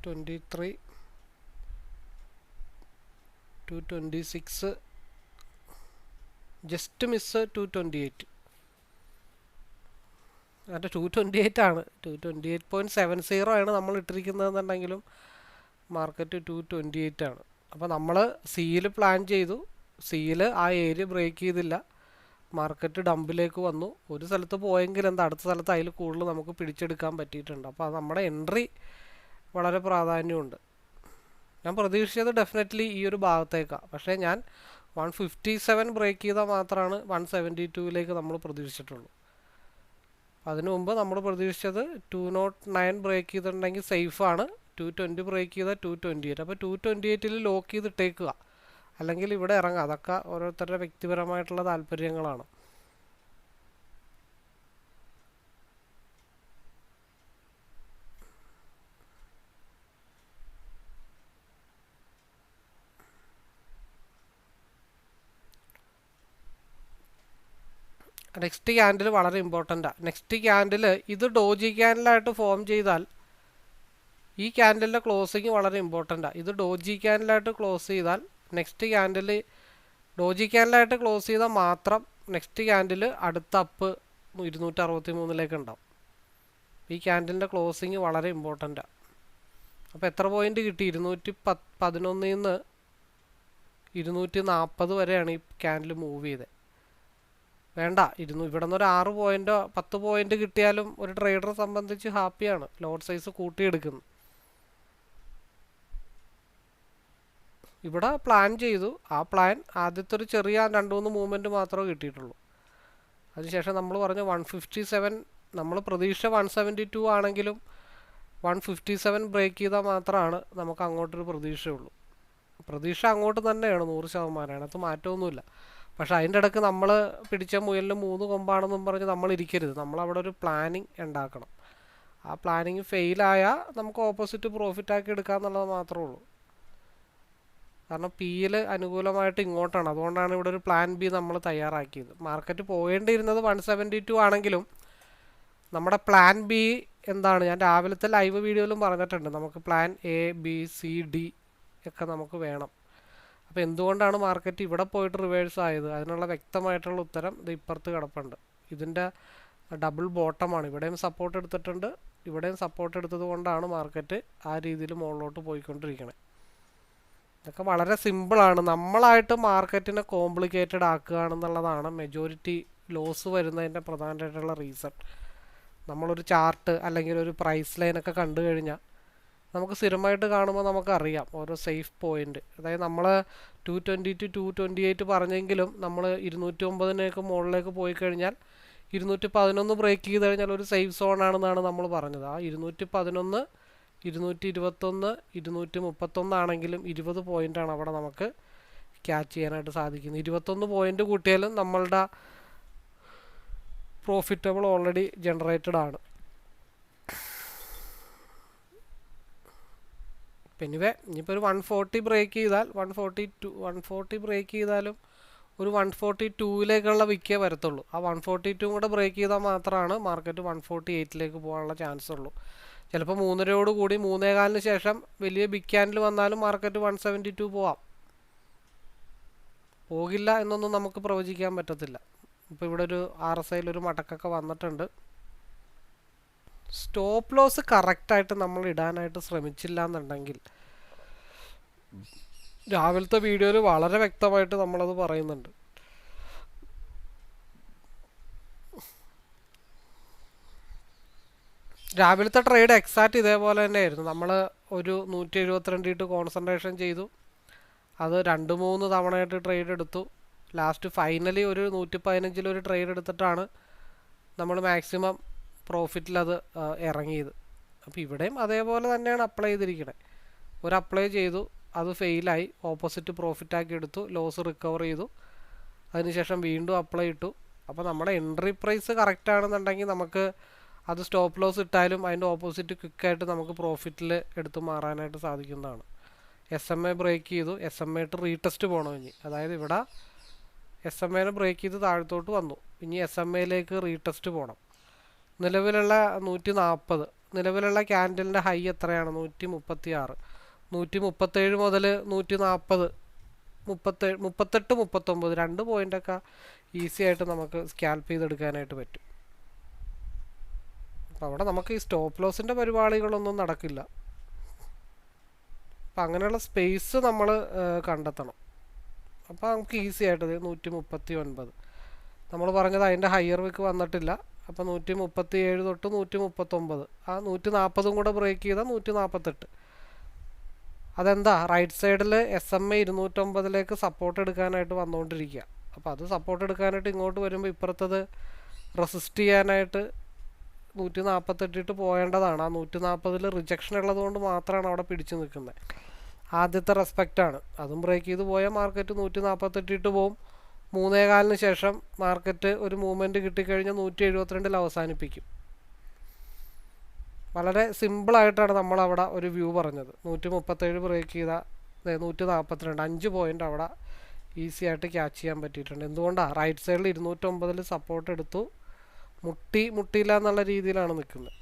Twenty three two twenty six just miss two twenty eight അതിന്റെ ടു ട്വന്റി എയ്റ്റ് ആണ്. Two twenty eight point seven zero ആണ് നമ്മൾ ഇട്ടിരിക്കുന്നതെന്നുണ്ടെങ്കിലും market two twenty eight ആണ്. അപ്പോൾ നമ്മൾ സിയിൽ പ്ലാൻ ചെയ്തു. സിയിൽ ആ ഏരിയ ബ്രേക്ക് ചെയ്തില്ല. മാർക്കറ്റ് ഡമ്പിലേക്ക് വന്നു. ഒരു സ്ഥലത്ത് പോയെങ്കിൽ എന്താ അടുത്ത സ്ഥലത്ത് അതിൽ കൂടുതൽ നമുക്ക് പിടിച്ചെടുക്കാൻ പറ്റിയിട്ടുണ്ട്. അപ്പോൾ അത് നമ്മുടെ എൻട്രി വളരെ പ്രാധാന്യമുണ്ട്. ഞാൻ പ്രതീക്ഷിച്ചത് ഡെഫിനറ്റ്ലി ഈ ഒരു ഭാഗത്തേക്കാണ് പക്ഷേ ഞാൻ വൺ ഫിഫ്റ്റി സെവൻ ബ്രേക്ക് ചെയ്താൽ മാത്രമാണ് വൺ സെവന്റി ടൂവിലേക്ക് നമ്മൾ പ്രതീക്ഷിച്ചിട്ടുള്ളൂ. അതിനു മുമ്പ് നമ്മൾ പ്രതീക്ഷിച്ചത് ടു നോട്ട് നയൻ ബ്രേക്ക് ചെയ്തിട്ടുണ്ടെങ്കിൽ സേഫാണ് ടു ട്വന്റി ബ്രേക്ക് ചെയ്താൽ ടു ട്വന്റി എയ്റ്റ് അപ്പോൾ ടു ട്വന്റി എയ്റ്റിൽ ലോക്ക് ചെയ്തിട്ടേക്കുക. അല്ലെങ്കിൽ ഇവിടെ ഇറങ്ങുക അതൊക്കെ ഓരോരുത്തരുടെ വ്യക്തിപരമായിട്ടുള്ള താല്പര്യങ്ങളാണ്. നെക്സ്റ്റ് ക്യാൻഡിൽ വളരെ ഇമ്പോർട്ടന്റാണ് നെക്സ്റ്റ് ക്യാൻഡിൽ ഇത് ഡോജി ക്യാൻഡിലായിട്ട് ഫോം ചെയ്താൽ ഈ ക്യാൻഡിലിന്റെ ക്ലോസിങ് വളരെ ഇമ്പോർട്ടന്റാണ് ഇത് ഡോജി ക്യാൻഡിലായിട്ട് ക്ലോസ് ചെയ്താൽ നെക്സ്റ്റ് ക്യാൻഡിൽ ഡോജി ക്യാൻഡിലായിട്ട് ക്ലോസ് ചെയ്താൽ മാത്രം നെക്സ്റ്റ് ക്യാൻഡിൽ അടുത്ത അപ്പ് ഇരുന്നൂറ്റി അറുപത്തി മൂന്നിലേക്ക് ഉണ്ടാവും. ഈ ക്യാൻഡിലിന്റെ ക്ലോസിങ് വളരെ ഇമ്പോർട്ടന്റാണ് അപ്പോൾ എത്ര പോയിന്റ് കിട്ടി? ഇരുന്നൂറ്റി പത്ത് പതിനൊന്നിൽ നിന്ന് ഇരുന്നൂറ്റി നാൽപ്പത് വരെയാണ് ഈ ക്യാൻഡിൽ മൂവ് ചെയ്തത് വേണ്ട ഇരുന്നു. ഇവിടെ നിന്ന് ഒരു ആറ് പോയിന്റോ പത്ത് പോയിന്റ് കിട്ടിയാലും ഒരു ട്രേഡറെ സംബന്ധിച്ച് ഹാപ്പിയാണ്. ലോഡ് സൈസ് കൂട്ടിയെടുക്കുന്നു. ഇവിടെ പ്ലാൻ ചെയ്തു. ആ പ്ലാൻ ആദ്യത്തെ ഒരു ചെറിയ രണ്ട് മൂന്ന് മൂവ്മെന്റ് മാത്രമേ കിട്ടിയിട്ടുള്ളൂ. അതിനുശേഷം നമ്മൾ പറഞ്ഞു വൺ ഫിഫ്റ്റി സെവൻ നമ്മൾ പ്രതീക്ഷ വൺ സെവന്റി ടു ആണെങ്കിലും വൺ ഫിഫ്റ്റി സെവൻ ബ്രേക്ക് ചെയ്താൽ മാത്രമാണ് നമുക്ക് അങ്ങോട്ടൊരു പ്രതീക്ഷയുള്ളൂ. പ്രതീക്ഷ അങ്ങോട്ട് തന്നെയാണ് നൂറ് ശതമാനം. അതിനകത്ത് മാറ്റമൊന്നുമില്ല. പക്ഷെ അതിന്റെ ഇടയ്ക്ക് നമ്മൾ പിടിച്ച മുയലിന് മൂന്ന് കൊമ്പാണെന്നും പറഞ്ഞ് നമ്മൾ ഇരിക്കരുത്. നമ്മൾ അവിടെ ഒരു പ്ലാനിങ് ഉണ്ടാക്കണം. ആ പ്ലാനിങ് ഫെയിലായാൽ നമുക്ക് ഓപ്പോസിറ്റ് പ്രോഫിറ്റ് ആക്കി എടുക്കുക എന്നുള്ളത് മാത്രമേ ഉള്ളൂ. കാരണം പിയിൽ അനുകൂലമായിട്ട് ഇങ്ങോട്ടാണ്. അതുകൊണ്ടാണ് ഇവിടെ ഒരു പ്ലാൻ ബി നമ്മൾ തയ്യാറാക്കിയത്. മാർക്കറ്റ് പോകേണ്ടിയിരുന്നത് വൺ സെവന്റി ടു ആണെങ്കിലും നമ്മുടെ പ്ലാൻ ബി എന്താണ്? ഞാൻ രാവിലത്തെ ലൈവ് വീഡിയോയിലും പറഞ്ഞിട്ടുണ്ട്. നമുക്ക് plan A B C D ഒക്കെ നമുക്ക് വേണം. അപ്പോൾ എന്തുകൊണ്ടാണ് മാർക്കറ്റ് ഇവിടെ പോയിട്ട് റിവേഴ്സ് ആയത്? അതിനുള്ള വ്യക്തമായിട്ടുള്ള ഉത്തരം ഇത് ഇപ്പുറത്ത് കിടപ്പുണ്ട്. ഇതിന്റെ ഡബിൾ ബോട്ടമാണ് ഇവിടെയും സപ്പോർട്ട് എടുത്തിട്ടുണ്ട്. ഇവിടെയും സപ്പോർട്ട് എടുത്തത് കൊണ്ടാണ് മാർക്കറ്റ് ആ രീതിയിൽ മുകളിലോട്ട് പോയിക്കൊണ്ടിരിക്കുന്നത് ഇതൊക്കെ വളരെ സിമ്പിളാണ് നമ്മളായിട്ട് മാർക്കറ്റിനെ കോംപ്ലിക്കേറ്റഡ് ആക്കുകയാണെന്നുള്ളതാണ് മെജോറിറ്റി ലോസ് വരുന്നതിന്റെ പ്രധാനമായിട്ടുള്ള റീസൺ നമ്മളൊരു ചാർട്ട് അല്ലെങ്കിൽ ഒരു പ്രൈസ് ലൈനൊക്കെ കണ്ടു കഴിഞ്ഞാൽ നമുക്ക് സ്ഥിരമായിട്ട് കാണുമ്പോൾ നമുക്കറിയാം ഓരോ സേഫ് പോയിന്റ് അതായത് നമ്മൾ two twenty two two twenty eight പറഞ്ഞെങ്കിലും നമ്മൾ ഇരുന്നൂറ്റി ഒമ്പതിനേക്ക് മുകളിലേക്ക് പോയി കഴിഞ്ഞാൽ ഇരുന്നൂറ്റി പതിനൊന്ന് ബ്രേക്ക് ചെയ്ത് കഴിഞ്ഞാൽ ഒരു സേഫ് സോൺ ആണെന്നാണ് നമ്മൾ പറഞ്ഞത്. ആ ഇരുന്നൂറ്റി പതിനൊന്ന് ഇരുന്നൂറ്റി ഇരുപത്തൊന്ന് ഇരുന്നൂറ്റി മുപ്പത്തൊന്നാണെങ്കിലും ഇരുപത് പോയിന്റാണ് അവിടെ നമുക്ക് ക്യാച്ച് ചെയ്യാനായിട്ട് സാധിക്കുന്നത്. ഇരുപത്തൊന്ന് പോയിന്റ് കൂട്ടിയാലും നമ്മളുടെ പ്രോഫിറ്റബിൾ ഓൾറെഡി ജനറേറ്റഡ് ആണ്. പിന്നെ ഇനിയിപ്പോൾ ഒരു വൺ ഫോർട്ടി ബ്രേക്ക് ചെയ്താൽ one forty two one forty break ചെയ്താലും ഒരു വൺ ഫോർട്ടി ടൂവിലേക്കുള്ള വിക്കേ വരത്തുള്ളൂ. ആ വൺ ഫോർട്ടി ടു കൂടെ ബ്രേക്ക് ചെയ്താൽ മാത്രമാണ് മാർക്കറ്റ് വൺ ഫോർട്ടി എയ്റ്റിലേക്ക് പോകാനുള്ള ചാൻസ് ഉള്ളൂ. ചിലപ്പോൾ മൂന്നരയോട് കൂടി മൂന്നേകാലിന് ശേഷം വലിയ ബിഗ് ക്യാൻഡിൽ വന്നാലും മാർക്കറ്റ് വൺ സെവന്റി ടു പോവാം. പോകില്ല എന്നൊന്നും നമുക്ക് പ്രവചിക്കാൻ പറ്റത്തില്ല. ഇപ്പോൾ ഇവിടെ ഒരു ആർ എസ് ഐയിൽ ഒരു മടക്കൊക്കെ വന്നിട്ടുണ്ട്. സ്റ്റോപ്പ് ലോസ് കറക്റ്റായിട്ട് നമ്മൾ ഇടാനായിട്ട് ശ്രമിച്ചില്ല എന്നുണ്ടെങ്കിൽ രാവിലത്തെ വീഡിയോയിൽ വളരെ വ്യക്തമായിട്ട് നമ്മളത് പറയുന്നുണ്ട്. രാവിലത്തെ ട്രേഡ് എക്സാക്റ്റ് ഇതേപോലെ തന്നെയായിരുന്നു. നമ്മൾ ഒരു നൂറ്റി എഴുപത്തിരണ്ട് ഇട്ട് കോൺസെൻട്രേഷൻ ചെയ്തു. അത് രണ്ട് മൂന്ന് തവണയായിട്ട് ട്രേഡ് എടുത്തു. ലാസ്റ്റ് ഫൈനലി ഒരു നൂറ്റി പതിനഞ്ചിലൊരു ട്രേഡ് എടുത്തിട്ടാണ് നമ്മൾ മാക്സിമം പ്രോഫിറ്റിൽ അത് ഇറങ്ങിയത്. അപ്പോൾ ഇവിടെയും അതേപോലെ തന്നെയാണ് അപ്ലൈ ചെയ്തിരിക്കുന്നത് ഒരു അപ്ലൈ ചെയ്തു അത് ഫെയിലായി ഓപ്പോസിറ്റ് പ്രോഫിറ്റ് ആക്കി എടുത്തു ലോസ് റിക്കവർ ചെയ്തു. അതിനുശേഷം വീണ്ടും അപ്ലൈ ഇട്ടു. അപ്പോൾ നമ്മുടെ എൻട്രി പ്രൈസ് കറക്റ്റ് ആണെന്നുണ്ടെങ്കിൽ നമുക്ക് അത് സ്റ്റോപ്പ് ലോസ് ഇട്ടാലും അതിന്റെ ഓപ്പോസിറ്റ് ക്വിക്കായിട്ട് നമുക്ക് പ്രോഫിറ്റിൽ എടുത്ത് മാറാനായിട്ട് സാധിക്കുന്നതാണ്. എസ് എം എ ബ്രേക്ക് ചെയ്തു. എസ് എം എ ഇട്ട് റീടെസ്റ്റ് പോകണം ഇനി. അതായത് ഇവിടെ എസ് എം എനെ ബ്രേക്ക് ചെയ്ത് താഴത്തോട്ട് വന്നു. ഇനി എസ് എം എയിലേക്ക് റീടെസ്റ്റ് പോകണം നിലവിലുള്ള നൂറ്റി നാൽപ്പത് നിലവിലുള്ള ക്യാൻഡലിന്റെ ഹൈ എത്രയാണ്? നൂറ്റി മുപ്പത്തി ആറ് നൂറ്റി മുപ്പത്തേഴ് മുതൽ നൂറ്റി നാൽപ്പത് മുപ്പത്തേഴ് മുപ്പത്തെട്ട് മുപ്പത്തൊമ്പത്. രണ്ട് പോയിന്റൊക്കെ ഈസി ആയിട്ട് നമുക്ക് സ്കാൽപ്പ് ചെയ്തെടുക്കാനായിട്ട് പറ്റും. അപ്പം അവിടെ നമുക്ക് ഈ സ്റ്റോപ്പ് ലോസിന്റെ പരിപാടികളൊന്നും നടക്കില്ല. അപ്പം അങ്ങനെയുള്ള സ്പേസ് നമ്മൾ കണ്ടെത്തണം. അപ്പോൾ നമുക്ക് ഈസി ആയിട്ട് നൂറ്റി മുപ്പത്തി ഒൻപത് നമ്മൾ പറഞ്ഞത് അതിന്റെ ഹയർ വിക്ക് വന്നിട്ടില്ല. അപ്പോൾ നൂറ്റി മുപ്പത്തി ഏഴ് തൊട്ട് നൂറ്റി മുപ്പത്തൊമ്പത് ആ നൂറ്റി നാൽപ്പതും കൂടെ ബ്രേക്ക് ചെയ്താൽ നൂറ്റി നാൽപ്പത്തെട്ട് അതെന്താ റൈറ്റ് സൈഡിൽ എസ് എം എ ഇരുന്നൂറ്റൊമ്പതിലേക്ക് സപ്പോർട്ട് എടുക്കാനായിട്ട് വന്നുകൊണ്ടിരിക്കുക അപ്പോൾ അത് സപ്പോർട്ട് എടുക്കാനായിട്ട് ഇങ്ങോട്ട് വരുമ്പോൾ ഇപ്പുറത്തത് റെസിസ്റ്റ് ചെയ്യാനായിട്ട് നൂറ്റി നാൽപ്പത്തെട്ടിട്ട് പോകേണ്ടതാണ് ആ നൂറ്റി നാൽപ്പതിൽ റിജക്ഷൻ ഉള്ളതുകൊണ്ട് മാത്രമാണ് അവിടെ പിടിച്ചു നിൽക്കുന്നത് ആദ്യത്തെ റെസ്പെക്റ്റാണ് അതും ബ്രേക്ക് ചെയ്ത് പോയാൽ മാർക്കറ്റ് നൂറ്റി നാൽപ്പത്തെട്ടിട്ട് പോവും. മൂന്നേകാലിന് ശേഷം മാർക്കറ്റ് ഒരു മൂവ്മെന്റ് കിട്ടിക്കഴിഞ്ഞാൽ നൂറ്റി എഴുപത്തിരണ്ടിൽ അവസാനിപ്പിക്കും. വളരെ സിമ്പിളായിട്ടാണ് നമ്മളവിടെ ഒരു വ്യൂ പറഞ്ഞത്. നൂറ്റി മുപ്പത്തേഴ് ബ്രേക്ക് ചെയ്ത നൂറ്റി നാൽപ്പത്തിരണ്ട് അഞ്ച് പോയിന്റ് അവിടെ ഈസി ആയിട്ട് ക്യാച്ച് ചെയ്യാൻ പറ്റിയിട്ടുണ്ട്. എന്തുകൊണ്ടാണ് റൈറ്റ് സൈഡിൽ ഇരുന്നൂറ്റൊമ്പതിൽ സപ്പോർട്ട് എടുത്തു. മുട്ടി മുട്ടിയില്ല എന്നുള്ള രീതിയിലാണ് നിൽക്കുന്നത്.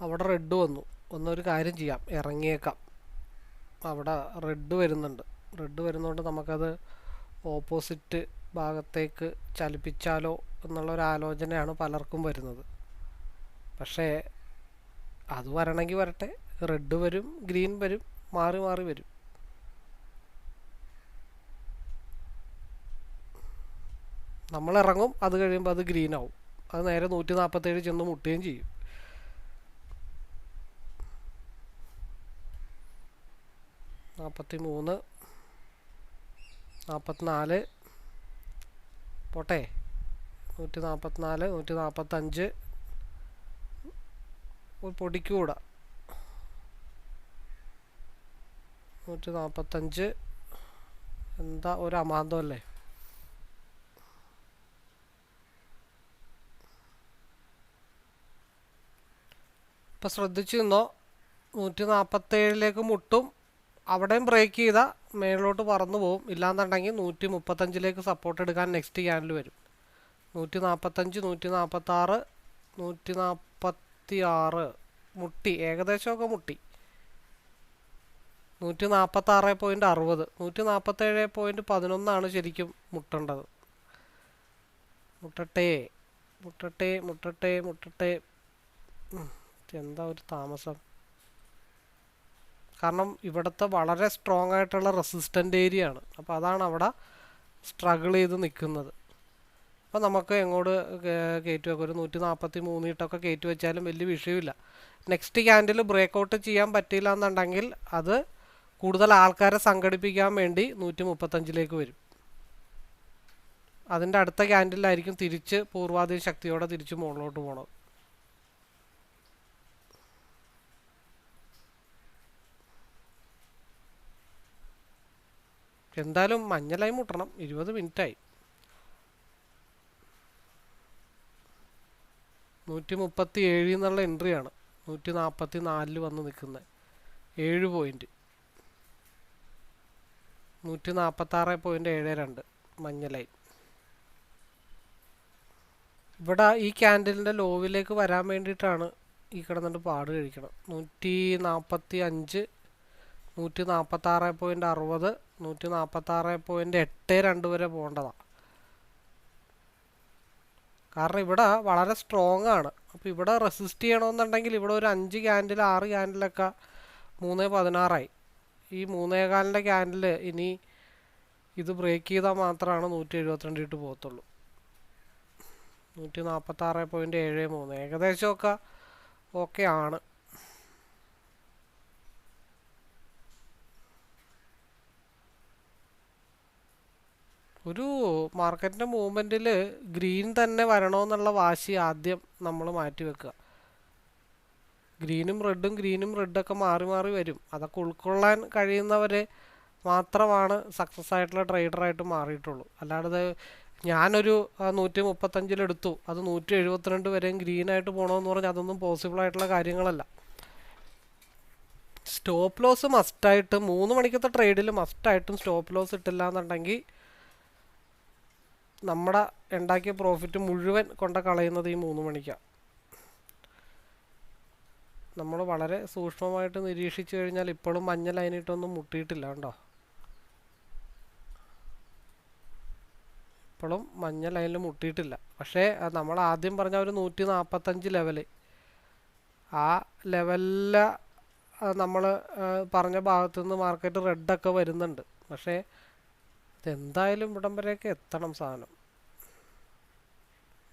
അവിടെ റെഡ് വന്നു. ഒന്നൊരു കാര്യം ചെയ്യാം. ഇറങ്ങിയേക്കാം. അവിടെ റെഡ് വരുന്നുണ്ട്. റെഡ് വരുന്നതുകൊണ്ട് നമുക്കത് ഓപ്പോസിറ്റ് ഭാഗത്തേക്ക് ചലിപ്പിച്ചാലോ എന്നുള്ള ഒരു ആലോചനയാണ് പലർക്കും വരുന്നത്. പക്ഷേ അത് വരണമെങ്കിൽ വരട്ടെ. റെഡ് വരും ഗ്രീൻ വരും മാറി മാറി വരും. നമ്മൾ ഇറങ്ങും അത് കഴിയുമ്പോൾ അത് ഗ്രീൻ ആവും. അത് നേരെ നൂറ്റി നാൽപ്പത്തേഴ് ചെന്ന് മുട്ടുകയും ചെയ്യും. നാൽപ്പത്തി മൂന്ന് നാൽപ്പത്തിനാല് പോട്ടെ. നൂറ്റി നാൽപ്പത്തിനാല് നൂറ്റി നാൽപ്പത്തഞ്ച് ഒരു പൊടിക്കൂട നൂറ്റി നാൽപ്പത്തഞ്ച് എന്താ ഒരു അമാന്തം അല്ലേ? ഇപ്പം ശ്രദ്ധിച്ചു നിന്നോ നൂറ്റി നാൽപ്പത്തേഴിലേക്ക് മുട്ടും അവിടെയും ബ്രേക്ക് ചെയ്താൽ മേളിലോട്ട് പറന്നു പോകും ഇല്ലാന്നുണ്ടെങ്കിൽ നൂറ്റി മുപ്പത്തഞ്ചിലേക്ക് സപ്പോർട്ട് എടുക്കാൻ നെക്സ്റ്റ് ക്യാനിൽ വരും. നൂറ്റി നാൽപ്പത്തഞ്ച് നൂറ്റി നാൽപ്പത്താറ് നൂറ്റി നാൽപ്പത്തി ആറ് മുട്ടി ഏകദേശമൊക്കെ മുട്ടി. നൂറ്റി നാൽപ്പത്താറ് പോയിന്റ് അറുപത്. നൂറ്റി നാൽപ്പത്തേഴ് പോയിന്റ് പതിനൊന്നാണ് ശരിക്കും മുട്ടേണ്ടത്. മുട്ടട്ടെ മുട്ടട്ടെ മുട്ടട്ടെ മുട്ടട്ടെ. എന്താ ഒരു താമസം? കാരണം ഇവിടുത്തെ വളരെ സ്ട്രോങ് ആയിട്ടുള്ള റെസിസ്റ്റന്റ് ഏരിയ ആണ്. അപ്പോൾ അതാണ് അവിടെ സ്ട്രഗിൾ ചെയ്ത് നിൽക്കുന്നത് അപ്പോൾ നമുക്ക് എങ്ങോട്ട് കയറ്റി? വെക്കാം ഒരു നൂറ്റി നാൽപ്പത്തി മൂന്നിട്ടൊക്കെ കയറ്റി വെച്ചാലും വലിയ വിഷയമില്ല. നെക്സ്റ്റ് ക്യാൻഡിൽ ബ്രേക്ക് ഔട്ട് ചെയ്യാൻ പറ്റിയില്ല എന്നുണ്ടെങ്കിൽ അത് കൂടുതൽ ആൾക്കാരെ സംഘടിപ്പിക്കാൻ വേണ്ടി നൂറ്റി മുപ്പത്തഞ്ചിലേക്ക് വരും. അതിന്റെ അടുത്ത ക്യാൻഡിലായിരിക്കും തിരിച്ച് പൂർവാധീന ശക്തിയോടെ തിരിച്ച് മുകളിലോട്ട് പോകണത് എന്തായാലും മഞ്ഞലായി മുട്ടണം. ഇരുപത് മിനിറ്റായി. നൂറ്റി മുപ്പത്തി ഏഴ് എന്നുള്ള എൻട്രിയാണ്. നൂറ്റി നാൽപ്പത്തി നാലിൽ വന്ന് നിൽക്കുന്നത് ഏഴ് പോയിന്റ്. നൂറ്റി നാൽപ്പത്താറ് പോയിന്റ് ഏഴ് രണ്ട് മഞ്ഞ ഇവിടെ ഈ ക്യാൻഡലിന്റെ ലോവിലേക്ക് വരാൻ വേണ്ടിയിട്ടാണ് ഈ കിടന്നിട്ട് പാട് കഴിക്കണം നൂറ്റി നാൽപ്പത്തി അഞ്ച് നൂറ്റി നാൽപ്പത്താറ് പോയിന്റ് അറുപത് നൂറ്റി നാൽപ്പത്താറ് പോയിന്റ് എട്ട് രണ്ട് വരെ പോകേണ്ടതാണ് കാരണം ഇവിടെ വളരെ സ്ട്രോങ് ആണ്. അപ്പോൾ ഇവിടെ റെസിസ്റ്റ് ചെയ്യണമെന്നുണ്ടെങ്കിൽ ഇവിടെ ഒരു അഞ്ച് ക്യാൻഡിൽ ആറ് ക്യാൻഡിലൊക്കെ മൂന്ന് പതിനാറായി. ഈ മൂന്നേകാലിന്റെ ക്യാൻഡിൽ ഇനി ഇത് ബ്രേക്ക് ചെയ്താൽ മാത്രമാണ് നൂറ്റി എഴുപത്തിരണ്ട് ഇട്ട് പോകത്തുള്ളൂ. നൂറ്റി നാൽപ്പത്താറ് പോയിന്റ് ഏഴ് മൂന്ന്. ഏകദേശമൊക്കെ ഓക്കെ ആണ്. ഒരു മാർക്കറ്റിന്റെ മൂവ്മെന്റിൽ ഗ്രീൻ തന്നെ വരണമെന്നുള്ള വാശി ആദ്യം നമ്മൾ മാറ്റി വെക്കുക. ഗ്രീനും റെഡും ഗ്രീനും റെഡൊക്കെ മാറി മാറി വരും. അതൊക്കെ ഉൾക്കൊള്ളാൻ കഴിയുന്നവരെ മാത്രമാണ് സക്സസ് ആയിട്ടുള്ള ട്രേഡറായിട്ട് മാറിയിട്ടുള്ളൂ. അല്ലാതെ ഞാനൊരു നൂറ്റി മുപ്പത്തഞ്ചിലെടുത്തു അത് നൂറ്റി എഴുപത്തിരണ്ട് വരെയും ഗ്രീനായിട്ട് പോകണമെന്ന് പറഞ്ഞാൽ അതൊന്നും പോസിബിൾ ആയിട്ടുള്ള കാര്യങ്ങളല്ല. സ്റ്റോപ്പ് ലോസ് മസ്റ്റായിട്ട് മൂന്ന് മണിക്കത്തെ ട്രേഡിൽ മസ്റ്റായിട്ടും സ്റ്റോപ്പ് ലോസ് ഇട്ടില്ല എന്നുണ്ടെങ്കിൽ നമ്മുടെ ഉണ്ടാക്കിയ പ്രോഫിറ്റ് മുഴുവൻ കൊണ്ട കളയുന്നത് ഈ മൂന്ന് മണിക്കാണ് നമ്മൾ വളരെ സൂക്ഷ്മമായിട്ട് നിരീക്ഷിച്ചു കഴിഞ്ഞാൽ ഇപ്പോഴും മഞ്ഞ ലൈനിട്ടൊന്നും മുട്ടിയിട്ടില്ല കേട്ടോ ഇപ്പോഴും മഞ്ഞ ലൈനിൽ മുട്ടിയിട്ടില്ല. പക്ഷേ നമ്മൾ ആദ്യം പറഞ്ഞ ഒരു നൂറ്റി നാൽപ്പത്തഞ്ച് ലെവൽ ആ ലെവലിൽ നമ്മൾ പറഞ്ഞ ഭാഗത്തു നിന്ന് മാർക്കറ്റ് റെഡൊക്കെ വരുന്നുണ്ട്. പക്ഷേ ഇതെന്തായാലും ഇവിടം വരെയൊക്കെ എത്തണം സാധനം.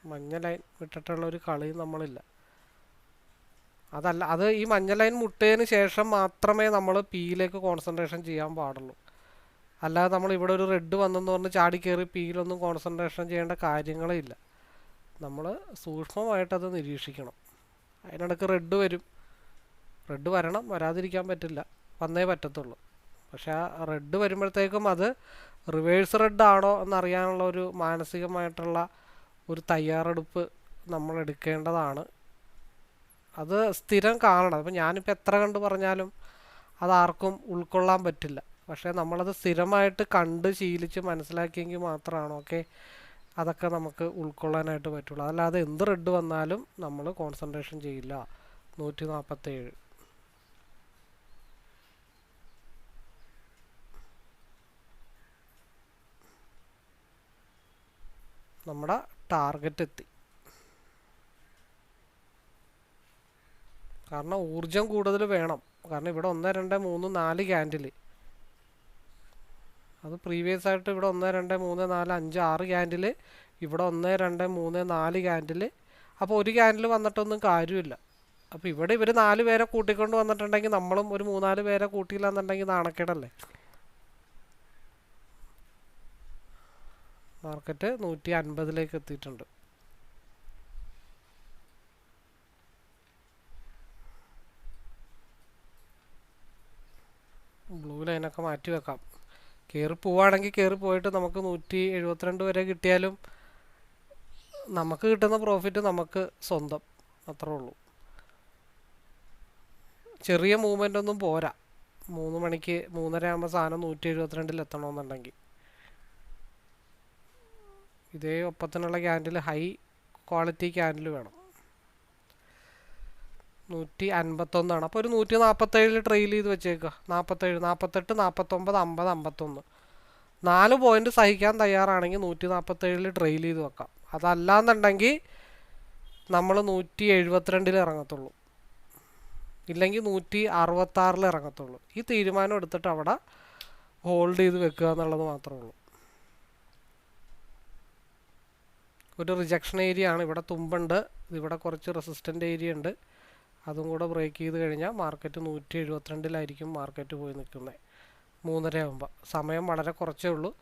മഞ്ഞ ലൈൻ വിട്ടിട്ടുള്ള ഒരു കളിയും നമ്മളില്ല. അതല്ല അത് ഈ മഞ്ഞ ലൈൻ മുട്ടിയതിന് ശേഷം മാത്രമേ നമ്മൾ പിയിലേക്ക് കോൺസെൻട്രേഷൻ ചെയ്യാൻ പാടുള്ളൂ. അല്ലാതെ നമ്മൾ ഇവിടെ ഒരു റെഡ് വന്നെന്ന് പറഞ്ഞ് ചാടി കയറി പിയിലൊന്നും കോൺസെൻട്രേഷൻ ചെയ്യേണ്ട കാര്യങ്ങളേ ഇല്ല. നമ്മൾ സൂക്ഷ്മമായിട്ടത് നിരീക്ഷിക്കണം. അതിനിടയ്ക്ക് റെഡ് വരും. റെഡ് വരണം വരാതിരിക്കാൻ പറ്റില്ല. വന്നേ പറ്റത്തുള്ളൂ. പക്ഷേ ആ റെഡ് വരുമ്പോഴത്തേക്കും അത് റിവേഴ്സ് റെഡ് ആണോ എന്നറിയാനുള്ള ഒരു മാനസികമായിട്ടുള്ള ഒരു തയ്യാറെടുപ്പ് നമ്മൾ എടുക്കേണ്ടതാണ്. അത് സ്ഥിരം കാണണം. അപ്പം ഞാനിപ്പോൾ എത്ര കണ്ട് പറഞ്ഞാലും അതാർക്കും ഉൾക്കൊള്ളാൻ പറ്റില്ല. പക്ഷേ നമ്മളത് സ്ഥിരമായിട്ട് കണ്ട് ശീലിച്ച് മനസ്സിലാക്കിയെങ്കിൽ മാത്രമാണ് ഓക്കെ അതൊക്കെ നമുക്ക് ഉൾക്കൊള്ളാനായിട്ട് പറ്റുള്ളൂ. അതല്ലാതെ എന്ത് റെഡ് വന്നാലും നമ്മൾ കോൺസെൻട്രേഷൻ ചെയ്യില്ല. നൂറ്റി നാൽപ്പത്തേഴ് നമ്മുടെ ടാർഗറ്റ് എത്തി. കാരണം ഊർജം കൂടുതൽ വേണം. കാരണം ഇവിടെ ഒന്ന് രണ്ട് മൂന്ന് നാല് ക്യാൻഡിൽ അത് പ്രീവിയസ് ആയിട്ട് ഇവിടെ ഒന്ന് രണ്ട് മൂന്ന് നാല് അഞ്ച് ആറ് ക്യാൻഡിൽ ഇവിടെ ഒന്ന് രണ്ട് മൂന്ന് നാല് ക്യാൻഡിൽ അപ്പോൾ ഒരു ക്യാൻഡിൽ വന്നിട്ടൊന്നും കാര്യമില്ല. അപ്പോൾ ഇവിടെ ഇവർ നാല് പേരെ കൂട്ടിക്കൊണ്ട് വന്നിട്ടുണ്ടെങ്കിൽ നമ്മളും ഒരു മൂന്നാൽ പേരെ കൂട്ടിയില്ല എന്നുണ്ടെങ്കിൽ നാണക്കേടല്ലേ? മാർക്കറ്റ് നൂറ്റി അൻപതിലേക്ക് എത്തിയിട്ടുണ്ട്. ബ്ലൂ ലൈനൊക്കെ മാറ്റി വെക്കാം. കയറി പോവാണെങ്കിൽ കയറി പോയിട്ട് നമുക്ക് നൂറ്റി എഴുപത്തിരണ്ട് വരെ കിട്ടിയാലും നമുക്ക് കിട്ടുന്ന പ്രോഫിറ്റ് നമുക്ക് സ്വന്തം. അത്രേ ഉള്ളൂ. ചെറിയ മൂവ്മെന്റ് ഒന്നും പോരാ. മൂന്ന് മണിക്ക് മൂന്നര ആകുമ്പോൾ സാധനം നൂറ്റി എഴുപത്തിരണ്ടിൽ എത്തണമെന്നുണ്ടെങ്കിൽ. ഇതേ ഒപ്പത്തിനുള്ള ക്യാൻഡിൽ ഹൈ ക്വാളിറ്റി ക്യാൻഡിൽ വേണം. നൂറ്റി അൻപത്തൊന്നാണ് അപ്പോൾ ഒരു നൂറ്റി നാൽപ്പത്തേഴിൽ ട്രെയിൽ ചെയ്ത് വെച്ചേക്കുക നാൽപ്പത്തേഴ് നാൽപ്പത്തെട്ട് നാൽപ്പത്തൊമ്പത് അമ്പത് അമ്പത്തൊന്ന്. നാല് പോയിന്റ് സഹിക്കാൻ തയ്യാറാണെങ്കിൽ നൂറ്റി നാൽപ്പത്തേഴിൽ ട്രെയിൽ ചെയ്ത് വെക്കാം. അതല്ലാന്നുണ്ടെങ്കിൽ നമ്മൾ നൂറ്റി എഴുപത്തിരണ്ടിൽ ഇറങ്ങത്തുള്ളൂ. ഇല്ലെങ്കിൽ നൂറ്റി അറുപത്താറിൽ ഇറങ്ങത്തുള്ളൂ. ഈ തീരുമാനം എടുത്തിട്ട് അവിടെ ഹോൾഡ് ചെയ്ത് വെക്കുക എന്നുള്ളത് മാത്രമേ ഉള്ളൂ. ഒരു റിജക്ഷൻ ഏരിയ ആണ്. ഇവിടെ തുമ്പുണ്ട്. ഇവിടെ കുറച്ച് റെസിസ്റ്റന്റ് ഏരിയ ഉണ്ട്. അതും കൂടെ ബ്രേക്ക് ചെയ്ത് കഴിഞ്ഞാൽ മാർക്കറ്റ് നൂറ്റി എഴുപത്തിരണ്ടിലായിരിക്കും മാർക്കറ്റ് പോയി നിൽക്കുന്നത്. മൂന്നര ആകുമ്പോൾ സമയം വളരെ കുറച്ചേ ഉള്ളൂ.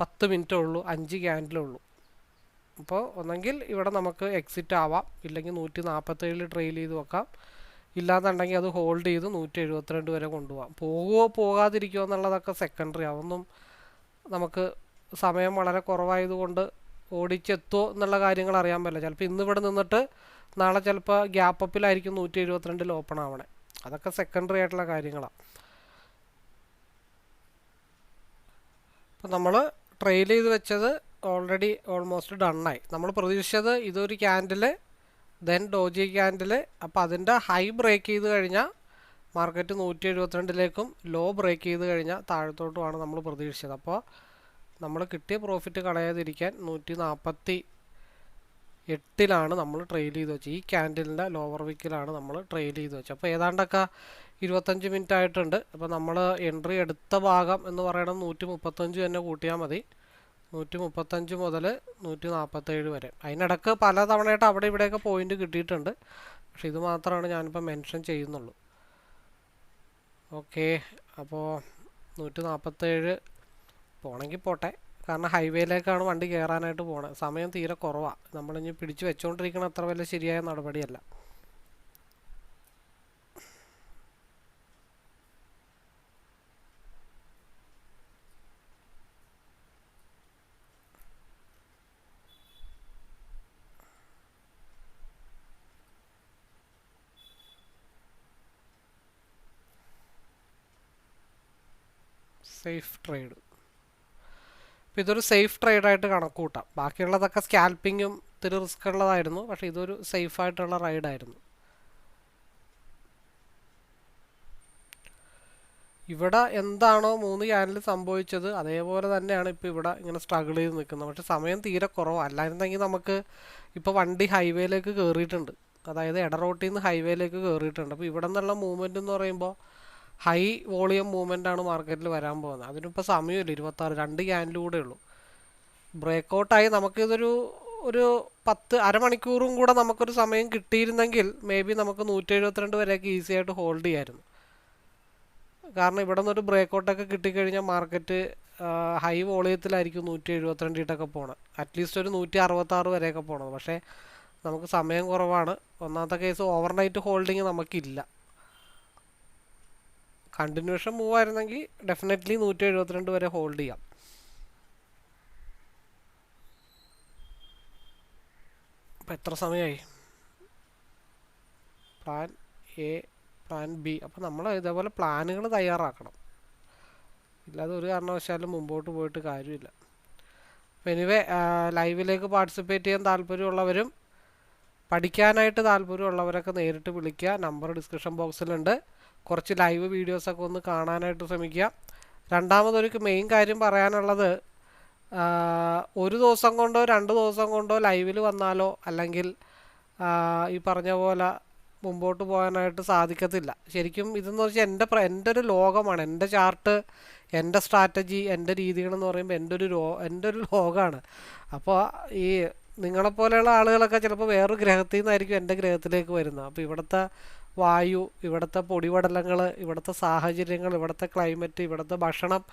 പത്ത് മിനിറ്റേ ഉള്ളൂ. അഞ്ച് ക്യാൻഡിലേ ഉള്ളൂ. അപ്പോൾ ഒന്നെങ്കിൽ ഇവിടെ നമുക്ക് എക്സിറ്റ് ആവാം. ഇല്ലെങ്കിൽ നൂറ്റി നാൽപ്പത്തേഴിൽ ട്രെയിൽ ചെയ്ത് വെക്കാം. ഇല്ലാന്നുണ്ടെങ്കിൽ അത് ഹോൾഡ് ചെയ്ത് നൂറ്റി എഴുപത്തിരണ്ട് വരെ കൊണ്ടുപോകാം പോകുമോ പോകാതിരിക്കുമോ എന്നുള്ളതൊക്കെ സെക്കൻഡറി അതൊന്നും നമുക്ക് സമയം വളരെ കുറവായതുകൊണ്ട് ഓടിച്ചെത്തുമോ എന്നുള്ള കാര്യങ്ങൾ അറിയാൻ പറ്റില്ല. ചിലപ്പോൾ ഇന്ന് ഇവിടെ നിന്നിട്ട് നാളെ ചിലപ്പോൾ ഗ്യാപ്പ് അപ്പിലായിരിക്കും നൂറ്റി എഴുപത്തിരണ്ടിൽ ഓപ്പൺ ആവണേ. അതൊക്കെ സെക്കൻഡറി ആയിട്ടുള്ള കാര്യങ്ങളാണ് അപ്പോൾ നമ്മൾ ട്രെയിൽ ചെയ്ത് വെച്ചത് ഓൾറെഡി ഓൾമോസ്റ്റ് ഡണ്ണായി നമ്മൾ പ്രതീക്ഷിച്ചത് ഇതൊരു ക്യാൻഡിൽ ദെൻ ഡോജി ക്യാൻഡിൽ അപ്പോൾ അതിന്റെ ഹൈ ബ്രേക്ക് ചെയ്ത് കഴിഞ്ഞാൽ മാർക്കറ്റ് നൂറ്റി എഴുപത്തിരണ്ടിലേക്കും ലോ ബ്രേക്ക് ചെയ്ത് കഴിഞ്ഞാൽ താഴത്തോട്ടുമാണ് നമ്മൾ പ്രതീക്ഷിച്ചത്. അപ്പോൾ നമ്മൾ കിട്ടിയ പ്രോഫിറ്റ് കളയാതിരിക്കാൻ നൂറ്റി നാൽപ്പത്തി എട്ടിലാണ് നമ്മൾ ട്രെയിൽ ചെയ്ത് വെച്ചത്. ഈ ക്യാൻഡിലിന്റെ ലോവർ വിക്കിലാണ് നമ്മൾ ട്രെയിൽ ചെയ്ത് വെച്ചത്. അപ്പോൾ ഏതാണ്ടൊക്കെ ഇരുപത്തഞ്ച് മിനിറ്റ് ആയിട്ടുണ്ട്. അപ്പോൾ നമ്മൾ എൻട്രി എടുത്ത ഭാഗം എന്ന് പറയുന്നത് നൂറ്റി മുപ്പത്തഞ്ച് തന്നെ കൂട്ടിയാൽ മതി. നൂറ്റി മുപ്പത്തഞ്ച് മുതൽ നൂറ്റി നാൽപ്പത്തേഴ് വരെ. അതിനിടക്ക് പല തവണയായിട്ട് അവിടെ ഇവിടെയൊക്കെ പോയിന്റ് കിട്ടിയിട്ടുണ്ട്. പക്ഷെ ഇത് മാത്രമാണ് ഞാനിപ്പോൾ മെൻഷൻ ചെയ്യുന്നുള്ളൂ. ഓക്കെ അപ്പോൾ നൂറ്റി നാൽപ്പത്തേഴ് പോണെങ്കിൽ പോട്ടെ. കാരണം ഹൈവേയിലേക്കാണ് വണ്ടി കയറാനായിട്ട് പോണത് സമയം തീരെ കുറവാണ് നമ്മളിനി പിടിച്ച് വെച്ചുകൊണ്ടിരിക്കണ അത്ര വലിയ ശരിയായ നടപടിയല്ല. Safe trade. അപ്പോൾ ഇതൊരു സേഫ് ട്രേഡായിട്ട് കണക്ക് കൂട്ടാം. ബാക്കിയുള്ളതൊക്കെ സ്കാൽപ്പിങ്ങും ഇത്തിരി റിസ്ക് ഉള്ളതായിരുന്നു പക്ഷേ ഇതൊരു സേഫ് ആയിട്ടുള്ള റൈഡായിരുന്നു ഇവിടെ എന്താണോ മൂന്ന് ക്യാനിൽ സംഭവിച്ചത് അതേപോലെ തന്നെയാണ് ഇപ്പോൾ ഇവിടെ ഇങ്ങനെ സ്ട്രഗിൾ ചെയ്ത് നിൽക്കുന്നത്. പക്ഷെ സമയം തീരെ കുറവാണ് അല്ലായിരുന്നെങ്കിൽ നമുക്ക് ഇപ്പോൾ വണ്ടി ഹൈവേയിലേക്ക് കയറിയിട്ടുണ്ട് അതായത് ഇടറോട്ടിൽ നിന്ന് ഹൈവേയിലേക്ക് കയറിയിട്ടുണ്ട് അപ്പോൾ ഇവിടെ നിന്നുള്ള മൂവ്മെന്റ് എന്ന് പറയുമ്പോൾ ഹൈ വോളിയം മൂവ്മെന്റ് ആണ് മാർക്കറ്റിൽ വരാൻ പോകുന്നത്. അതിനിപ്പോൾ സമയമില്ല. ഇരുപത്താറ് രണ്ട് ക്യാനിലൂടെ ഉള്ളൂ. ബ്രേക്ക് ഔട്ടായി നമുക്കിതൊരു ഒരു പത്ത് അരമണിക്കൂറും കൂടെ നമുക്കൊരു സമയം കിട്ടിയിരുന്നെങ്കിൽ മേ ബി നമുക്ക് നൂറ്റി എഴുപത്തിരണ്ട് വരെയൊക്കെ ഈസി ആയിട്ട് ഹോൾഡ് ചെയ്യായിരുന്നു. കാരണം ഇവിടെ നിന്നൊരു ബ്രേക്ക് ഔട്ടൊക്കെ കിട്ടിക്കഴിഞ്ഞാൽ മാർക്കറ്റ് ഹൈ വോളിയത്തിലായിരിക്കും നൂറ്റി എഴുപത്തിരണ്ടിട്ടൊക്കെ പോണത്. അറ്റ്ലീസ്റ്റ് ഒരു നൂറ്റി അറുപത്താറ് വരെയൊക്കെ പോണത്. പക്ഷേ നമുക്ക് സമയം കുറവാണ്. ഒന്നാമത്തെ കേസ് ഓവർനൈറ്റ് ഹോൾഡിങ് നമുക്കില്ല. കണ്ടിന്യൂഷൻ മൂവ് ആയിരുന്നെങ്കിൽ ഡെഫിനറ്റ്ലി നൂറ്റി എഴുപത്തിരണ്ട് വരെ ഹോൾഡ് ചെയ്യാം. അപ്പം എത്ര സമയമായി പ്ലാൻ എ പ്ലാൻ ബി അപ്പം നമ്മൾ ഇതേപോലെ പ്ലാനുകൾ തയ്യാറാക്കണം. ഇല്ലാതെ ഒരു കാരണവശാലും മുമ്പോട്ട് പോയിട്ട് കാര്യമില്ല. അപ്പം എനിവേ ലൈവിലേക്ക് പാർട്ടിസിപ്പേറ്റ് ചെയ്യാൻ താല്പര്യമുള്ളവരും പഠിക്കാനായിട്ട് താല്പര്യമുള്ളവരൊക്കെ നേരിട്ട് വിളിക്കുക. നമ്പർ ഡിസ്ക്രിപ്ഷൻ ബോക്സിലുണ്ട് കുറച്ച് ലൈവ് വീഡിയോസൊക്കെ ഒന്ന് കാണാനായിട്ട് ശ്രമിക്കുക. രണ്ടാമതൊരു മെയിൻ കാര്യം പറയാനുള്ളത് ഒരു ദിവസം കൊണ്ടോ രണ്ട് ദിവസം കൊണ്ടോ ലൈവിൽ വന്നാലോ അല്ലെങ്കിൽ ഈ പറഞ്ഞ പോലെ മുമ്പോട്ട് പോകാനായിട്ട് സാധിക്കത്തില്ല. ശരിക്കും ഇതെന്ന് വെച്ചാൽ എന്റെ എന്റെ ഒരു ലോകമാണ്. എന്റെ ചാർട്ട് എന്റെ സ്ട്രാറ്റജി എന്റെ രീതികളെന്ന് പറയുമ്പോൾ എന്റെ ഒരു ലോ എന്റെ ഒരു ലോകമാണ് അപ്പോൾ ഈ നിങ്ങളെപ്പോലെയുള്ള ആളുകളൊക്കെ ചിലപ്പോൾ വേറൊരു ഗ്രഹത്തിൽ നിന്നായിരിക്കും എന്റെ ഗ്രഹത്തിലേക്ക് വരുന്നത്. അപ്പോൾ ഇവിടുത്തെ വായു ഇവിടുത്തെ പൊടിപടലങ്ങൾ ഇവിടുത്തെ സാഹചര്യങ്ങൾ ഇവിടുത്തെ ക്ലൈമറ്റ് ഇവിടുത്തെ ഭക്ഷണം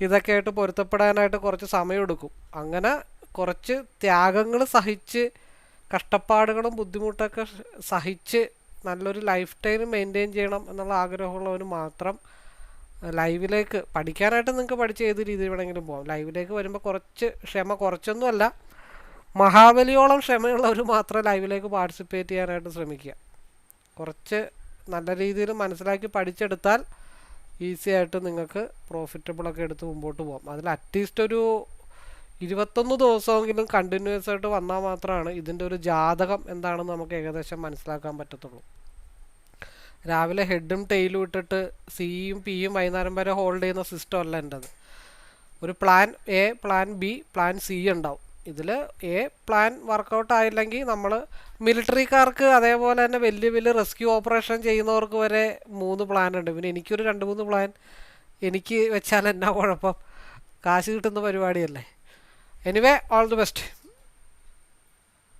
ഇതൊക്കെ ആയിട്ട് പൊരുത്തപ്പെടാനായിട്ട് കുറച്ച് സമയമെടുക്കും. അങ്ങനെ കുറച്ച് ത്യാഗങ്ങൾ സഹിച്ച് കഷ്ടപ്പാടുകളും ബുദ്ധിമുട്ടൊക്കെ സഹിച്ച് നല്ലൊരു ലൈഫ് ടൈം മെയിന്റെയിൻ ചെയ്യണം എന്നുള്ള ആഗ്രഹമുള്ളവർ മാത്രം ലൈവിലേക്ക് പഠിക്കാനായിട്ട് നിങ്ങൾക്ക് പഠിച്ച ഏത് രീതിയിൽ വേണമെങ്കിലും പോകാം ലൈവിലേക്ക് വരുമ്പോൾ കുറച്ച് ക്ഷമ കുറച്ചൊന്നുമല്ല മഹാബലിയോളം ക്ഷമയുള്ളവർ മാത്രം ലൈവിലേക്ക് പാർട്ടിസിപ്പേറ്റ് ചെയ്യാനായിട്ട് ശ്രമിക്കുക. കുറച്ച് നല്ല രീതിയിൽ മനസ്സിലാക്കി പഠിച്ചെടുത്താൽ ഈസി ആയിട്ട് നിങ്ങൾക്ക് പ്രോഫിറ്റബിളൊക്കെ എടുത്ത് മുമ്പോട്ട് പോകാം അതിൽ അറ്റ്ലീസ്റ്റ് ഒരു ഇരുപത്തൊന്ന് ദിവസമെങ്കിലും കണ്ടിന്യൂസ് ആയിട്ട് വന്നാൽ മാത്രമാണ് ഇതിന്റെ ഒരു ജാതകം എന്താണെന്ന് നമുക്ക് ഏകദേശം മനസ്സിലാക്കാൻ പറ്റത്തുള്ളൂ. രാവിലെ ഹെഡും ടെയിലും ഇട്ടിട്ട് സിയും പിയും വൈകുന്നേരം വരെ ഹോൾഡ് ചെയ്യുന്ന സിസ്റ്റം അല്ല എന്റെത്. ഒരു plan A plan B plan C ഉണ്ടാവും. ഇതിൽ എ പ്ലാൻ വർക്കൗട്ട് ആയില്ലെങ്കിൽ നമ്മൾ മിലിറ്ററിക്കാർക്ക് അതേപോലെ തന്നെ വലിയ വലിയ റെസ്ക്യൂ ഓപ്പറേഷൻ ചെയ്യുന്നവർക്ക് വരെ മൂന്ന് പ്ലാൻ ഉണ്ട്. പിന്നെ എനിക്കൊരു രണ്ട് മൂന്ന് പ്ലാൻ എനിക്ക് വെച്ചാൽ എന്നാ കുഴപ്പം? കാശ് കിട്ടുന്ന പരിപാടിയല്ലേ. Anyway all the best